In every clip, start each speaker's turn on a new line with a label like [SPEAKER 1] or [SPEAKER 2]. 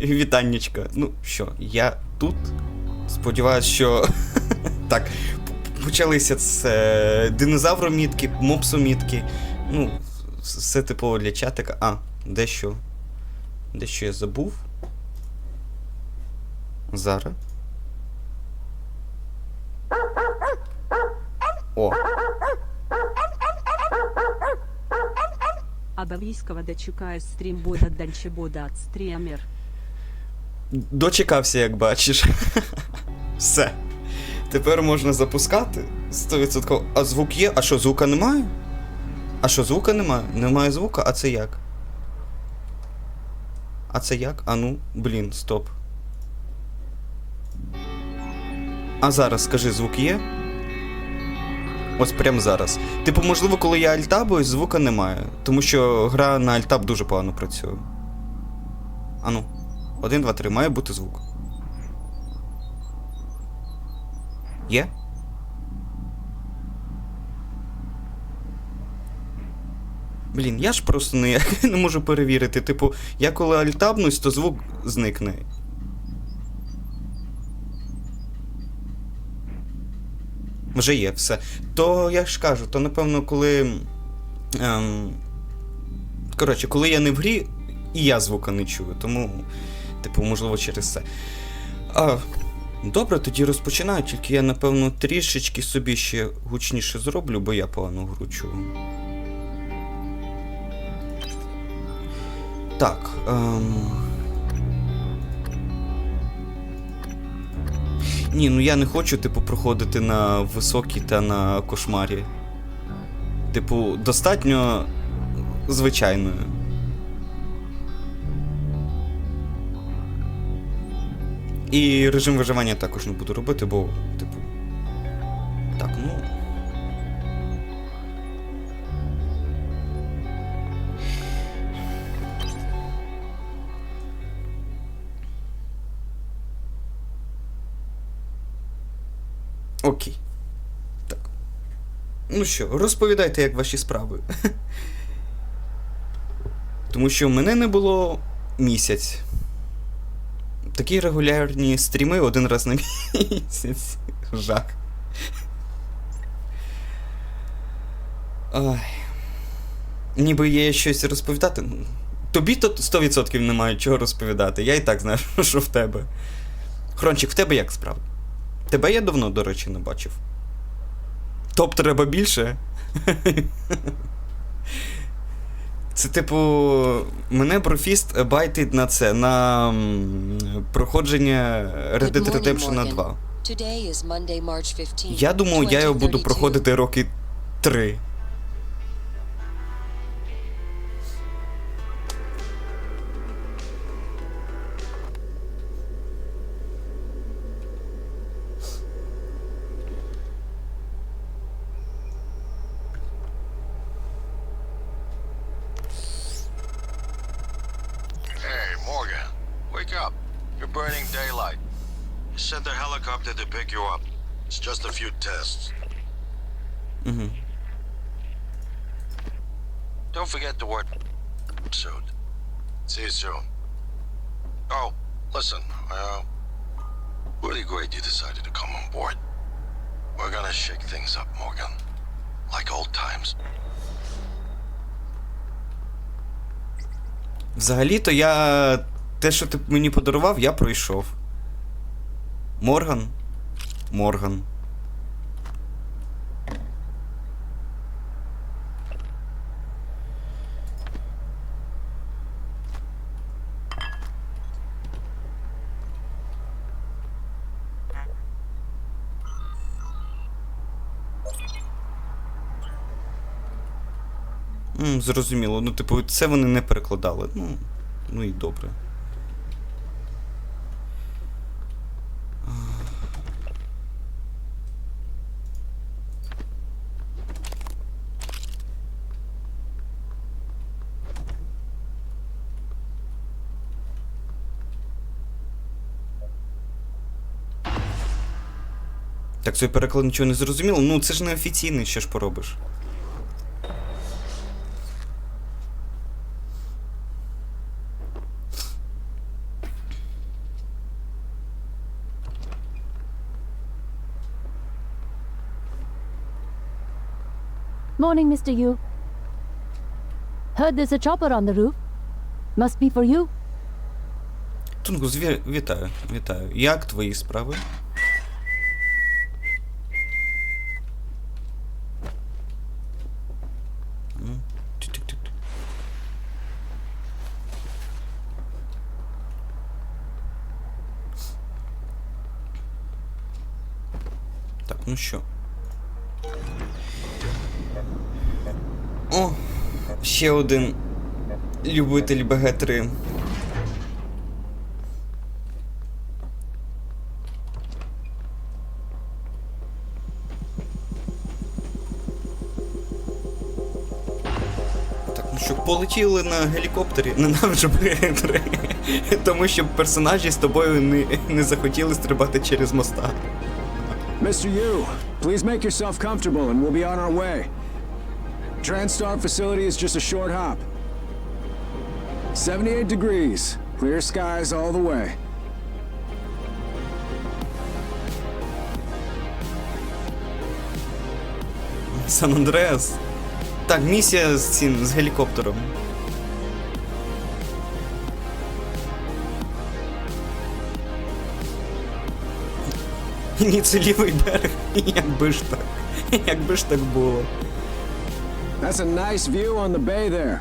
[SPEAKER 1] Вітаннячка. Ну що, я тут. Сподіваюсь, що. так, почалися це динозавромітки, мопсомітки. Ну, все типово для чатика. А, дещо. Дещо я забув. Зараз. О,
[SPEAKER 2] Обов'язково дочекаюсь стрім буде дальше буде от стрімер.
[SPEAKER 1] Дочекався, як бачиш. Все. Тепер можна запускати 100%. А звук є? А що, звука немає? А що, звука немає? Немає звука, а це як? А це як? А ну, блін, стоп. А зараз скажи, звук є? Ось прямо зараз. Типу, можливо, коли я альтабуюсь, звука немає. Тому що гра на альтаб дуже погано працює. Ану. Один, два, три. Має бути звук. Є? Блін, я ж просто ніяк не можу перевірити. Типу, я коли альтабнусь, то звук зникне. Вже є, все. То я ж кажу, то напевно, коли. Ем, коротше, коли я не в грі, і я звука не чую, тому, типу, можливо, через це. А, добре, тоді розпочинаю, тільки я, напевно, трішечки собі ще гучніше зроблю, бо я погано гру чую. Так. Ем... Ні, ну я не хочу, типу, проходити на високій та на кошмарі. Типу, достатньо звичайною. І режим виживання також не буду робити, бо, типу. Так, ну. Окей. Так. Ну що, розповідайте, як ваші справи. Тому що мене не було місяць. Такі регулярні стріми один раз на місяць. Жах. Ой. Ніби є щось розповідати. Тобі то 100% немає чого розповідати. Я і так знаю, що в тебе. Хрончик, в тебе як справа? Тебе я давно, до речі, не бачив. Топ треба більше. Це, типу, мене профіст байтить на це, на проходження Red Dead Redemption 2.
[SPEAKER 3] Today is Monday, March 15th.
[SPEAKER 1] Я думаю, я його буду проходити роки три.
[SPEAKER 4] tests.
[SPEAKER 1] Угу.
[SPEAKER 4] Don't forget the word soon. See you soon. Oh, listen, uh, really great you decided to come on board. We're gonna shake things up, Morgan. Like old times.
[SPEAKER 1] Взагалі-то я. Те, що ти мені подарував, я пройшов. Морган. Морган. М, зрозуміло. Ну, типу, це вони не перекладали. Ну, ну і добре. Так, цей переклад нічого не зрозуміло. Ну, це ж не офіційний, що ж поробиш.
[SPEAKER 5] Morning, Mr. Yu. Heard there's a chopper on the roof. Must be for you.
[SPEAKER 1] Тунгус, ві- вітаю, вітаю. Як твої справи? Ну, тик-тик-тик. Так, ну що. О! Ще один любитель БГ-3. Так, ну полетіли на гелікоптері, ненавиджу БГ-3. Тому що персонажі з тобою не, не захотіли стрибати через моста.
[SPEAKER 6] Mr. Yu, please make yourself comfortable and we'll be on our way. Transstar facility is just a short hop. 78 degrees, clear skies all the way.
[SPEAKER 1] Сан Андреас. Так, місія з цим, з гелікоптером. Ні, це лівий берег. Якби ж так. Якби ж так було.
[SPEAKER 6] That's a nice view on the bay there.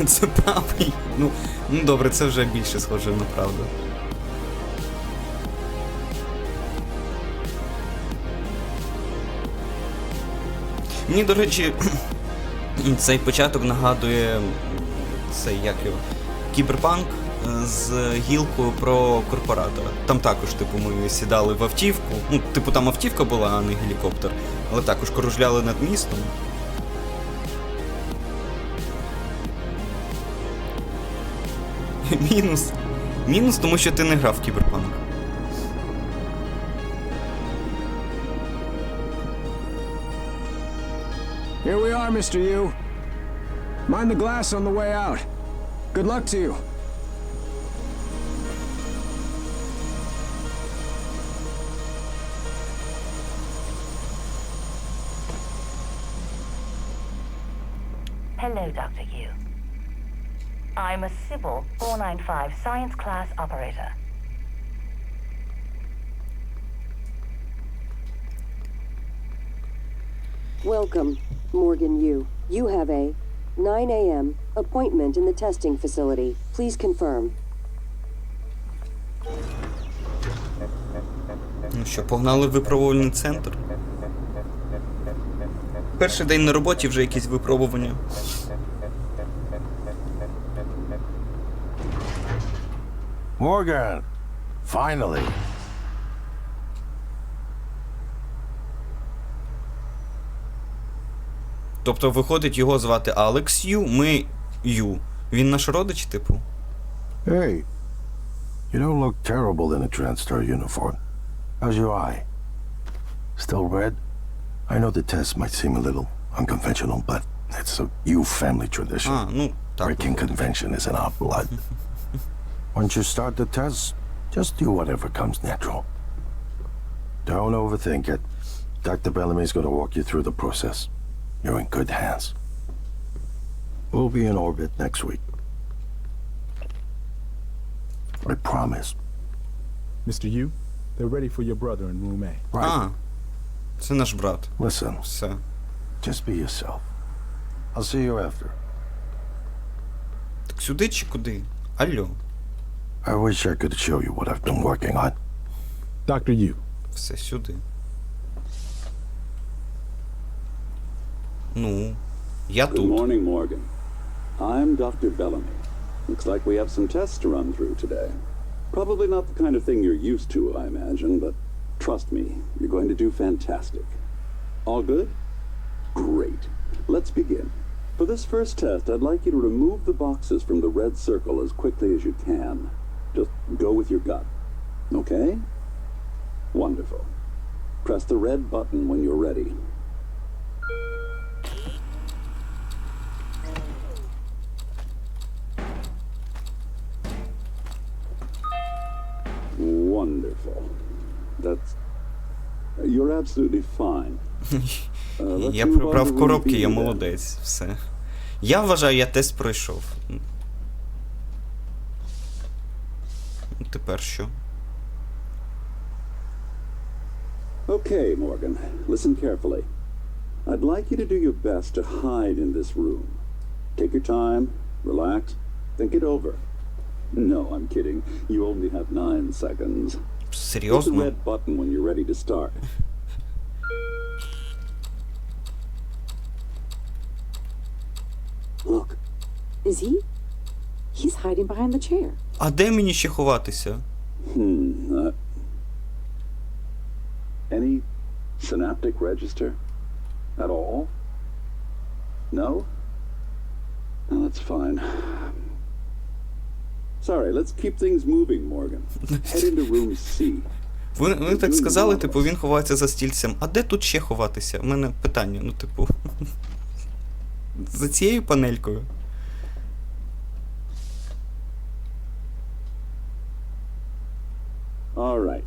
[SPEAKER 1] Це правда. Ну, ну добре, це вже більше схоже на правду. Мені, до речі, цей початок нагадує цей як його, кіберпанк з гілкою про корпоратора. Там також, типу, ми сідали в автівку. Ну, типу, там автівка була, а не гелікоптер, але також кружляли над містом. Мінус. Мінус, тому що ти не грав в кіберпанк.
[SPEAKER 6] Here we are, Mr. Yu. Mind the glass on the way out. Good luck to you.
[SPEAKER 7] Hello, Dr. Yu. I'm a Sybil 495 science class operator.
[SPEAKER 3] Welcome, Morgan Yu. You have a 9 a.m. appointment in the testing facility. Please confirm.
[SPEAKER 1] Ну що, погнали в випробувальний центр. Перший день на роботі вже якісь випробування.
[SPEAKER 8] Morgan! Finally!
[SPEAKER 1] Тобто, виходить, його звати Алекс Ю, ми Ю. Він наш родич, типу.
[SPEAKER 8] Hey, you don't look terrible in a Transstar uniform. How's your eye? Still red? I know the test might seem a little unconventional, but it's a you family tradition.
[SPEAKER 1] А, ну, так.
[SPEAKER 8] Breaking convention is in our blood. Once you start the test, just do whatever comes natural. Don't overthink it. Dr. Bellamy's going to walk you through the process. You're in good hands. We'll be in orbit next week. I promise.
[SPEAKER 9] Mr. Yu, they're ready for your brother in room A.
[SPEAKER 8] Right.
[SPEAKER 1] А, це наш брат.
[SPEAKER 8] Listen,
[SPEAKER 1] Все.
[SPEAKER 8] just be yourself. I'll see you after.
[SPEAKER 1] Так сюди чи куди? Алло.
[SPEAKER 8] I wish I could show you what I've been working on.
[SPEAKER 9] Dr. Yu,
[SPEAKER 1] Все сюди. Ну, я
[SPEAKER 10] Good
[SPEAKER 1] тут.
[SPEAKER 10] morning, Morgan. I'm Dr. Bellamy. Looks like we have some tests to run through today. Probably not the kind of thing you're used to, I imagine, but trust me, you're going to do fantastic. All good? Great. Let's begin. For this first test, I'd like you to remove the boxes from the red circle as quickly as you can. Just go with your gut. Okay? Wonderful. Press the red button when you're ready. Wonderful. That's. You're absolutely fine. Uh,
[SPEAKER 1] Я прибрав коробки, я молодець. Все. Я вважаю, я тест пройшов. Ну, Тепер що?
[SPEAKER 10] Okay, Morgan, listen carefully. I'd like you to do your best to hide in this room. Take your time, relax, think it over. No, I'm kidding. You only have nine seconds. Hit the
[SPEAKER 1] Серйозно?
[SPEAKER 10] red button when you're ready to start.
[SPEAKER 11] Look. Is he? He's hiding behind the chair.
[SPEAKER 1] А де мені ще ховатися?
[SPEAKER 10] Hmm. Uh, any synaptic register at all? No? No, that's fine. Sorry, let's keep things moving, Morgan. Head into room C.
[SPEAKER 1] Ви, ви так сказали, типу, він ховається за стільцем. А де тут ще ховатися? У мене питання, ну, типу. За цією панелькою.
[SPEAKER 10] All right.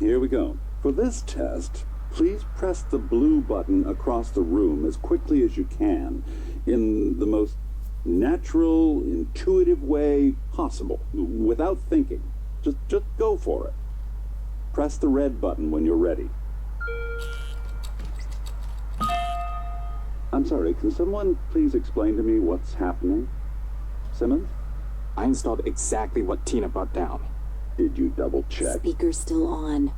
[SPEAKER 10] Here we go. For this test, please press the blue button across the room as quickly as you can in the most natural, intuitive way possible, without thinking. Just just go for it. Press the red button when you're ready. I'm sorry, can someone please explain to me what's happening? Simmons?
[SPEAKER 12] I installed exactly what Tina brought down.
[SPEAKER 10] Did you double check?
[SPEAKER 11] Speaker's still on.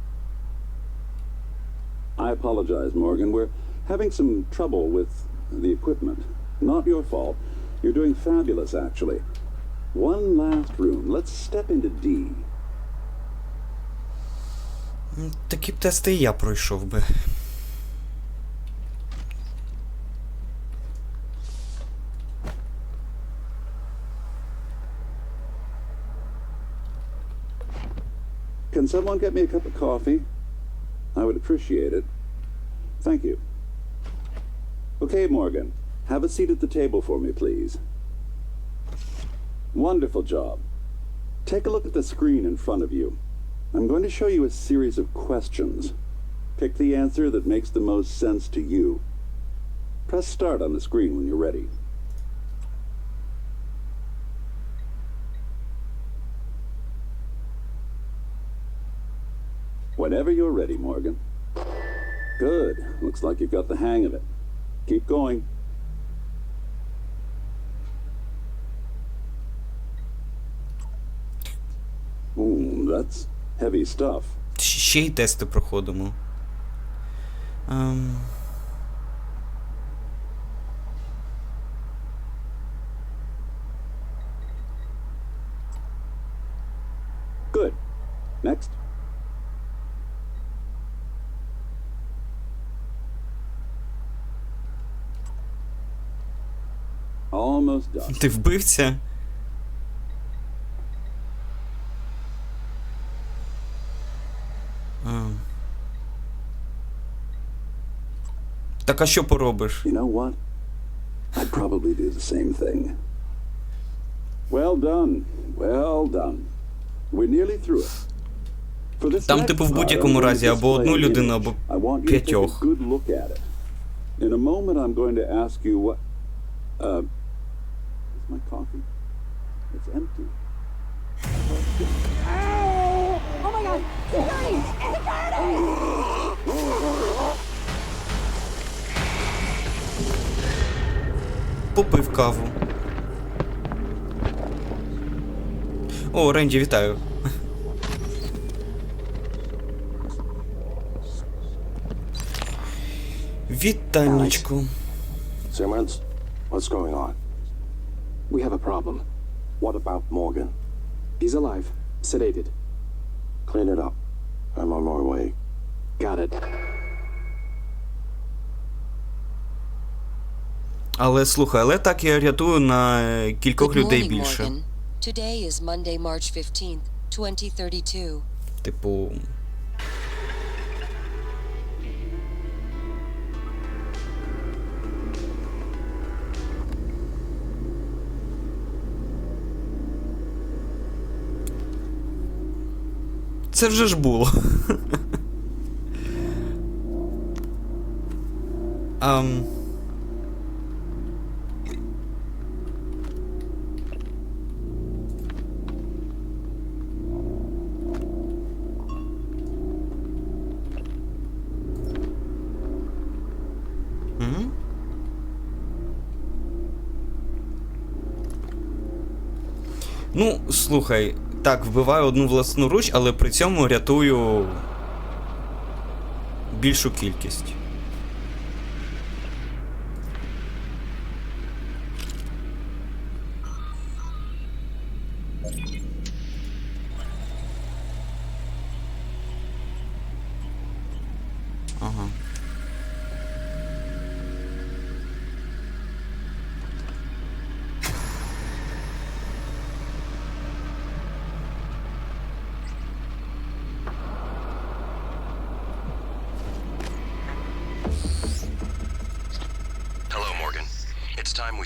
[SPEAKER 10] I apologize, Morgan. We're having some trouble with the equipment. Not your fault. You're doing fabulous, actually. One last room. Let's step into D.
[SPEAKER 1] М, Такі б тести і я пройшов би.
[SPEAKER 10] Can someone get me a cup of coffee? I would appreciate it. Thank you. Okay, Morgan. Have a seat at the table for me, please. Wonderful job. Take a look at the screen in front of you. I'm going to show you a series of questions. Pick the answer that makes the most sense to you. Press start on the screen when you're ready. Whenever you're ready, Morgan. Good. Looks like you've got the hang of it. Keep going. That's heavy stuff.
[SPEAKER 1] Ще й тести проходимо. Ем...
[SPEAKER 10] Good. Next. Almost done.
[SPEAKER 1] Ти вбивця? Ем. Так а що поробиш?
[SPEAKER 10] You know what? I'd probably do the same thing. Well done. Well done. We're nearly through it. For this
[SPEAKER 1] Там, типу, в будь-якому разі або одну людину, або
[SPEAKER 10] I want you to take a
[SPEAKER 1] п'ятьох.
[SPEAKER 10] good look at it. In a moment, I'm going to ask you what. Uh, is my coffee? It's empty. Ow!
[SPEAKER 11] Oh my god! Security! Security!
[SPEAKER 1] Попив каву. О, Ренді, вітаю. Вітальничку.
[SPEAKER 8] Simmons, what's going on?
[SPEAKER 12] We have a problem.
[SPEAKER 8] What about Morgan?
[SPEAKER 12] He's alive, sedated.
[SPEAKER 8] Clean it up. I'm on my way.
[SPEAKER 12] Got it.
[SPEAKER 1] Але слухай, але так я рятую на е, кількох
[SPEAKER 13] Good
[SPEAKER 1] людей
[SPEAKER 13] morning,
[SPEAKER 1] більше.
[SPEAKER 13] Morgan. Today is Monday, March 15th, 2032.
[SPEAKER 1] Типу. Це вже ж було. Ам... М? Ну, слухай, так, вбиваю одну власну руч, але при цьому рятую більшу кількість.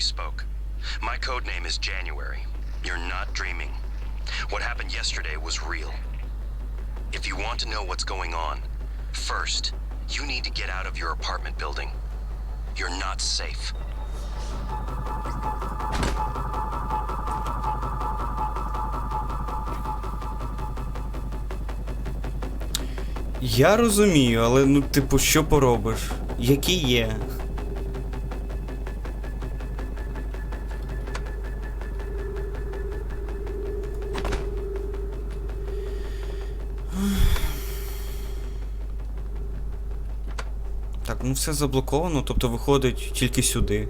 [SPEAKER 14] we spoke. My code name is January. You're not dreaming. What happened yesterday was real. If you want to know what's going on, first, you need to get out of your apartment building. You're not safe.
[SPEAKER 1] Я розумію, але ну, типу, що поробиш? Які є? Ну все заблоковано, тобто виходить тільки сюди.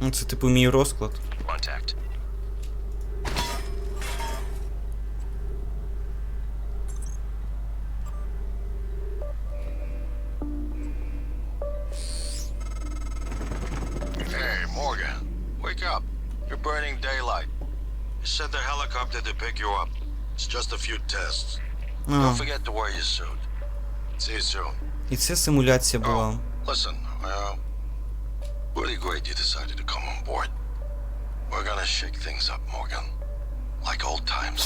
[SPEAKER 1] Ну, Це типу мій розклад.
[SPEAKER 14] contact.
[SPEAKER 4] just a few tests.
[SPEAKER 1] А,
[SPEAKER 4] Don't forget to wear your suit. See you soon.
[SPEAKER 1] і це симуляція була.
[SPEAKER 4] Listen, uh, really great you decided to come on board. We're gonna shake things up, Morgan. Like old times.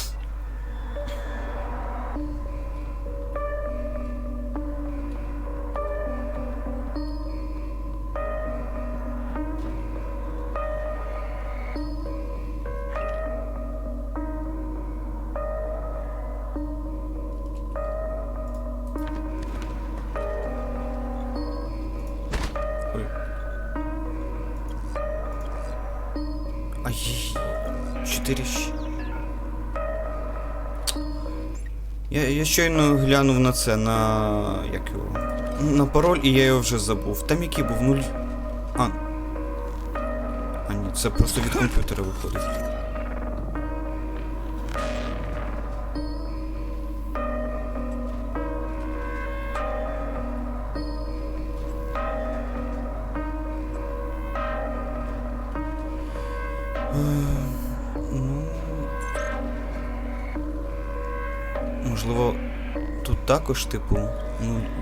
[SPEAKER 1] Чотири Я, я щойно глянув на це, на. як його. На пароль, і я його вже забув. Там який був нуль. А. А ні, це просто від комп'ютера виходить. Також, типу,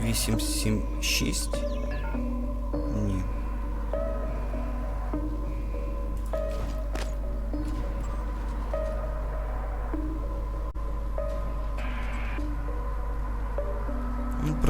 [SPEAKER 1] 0876.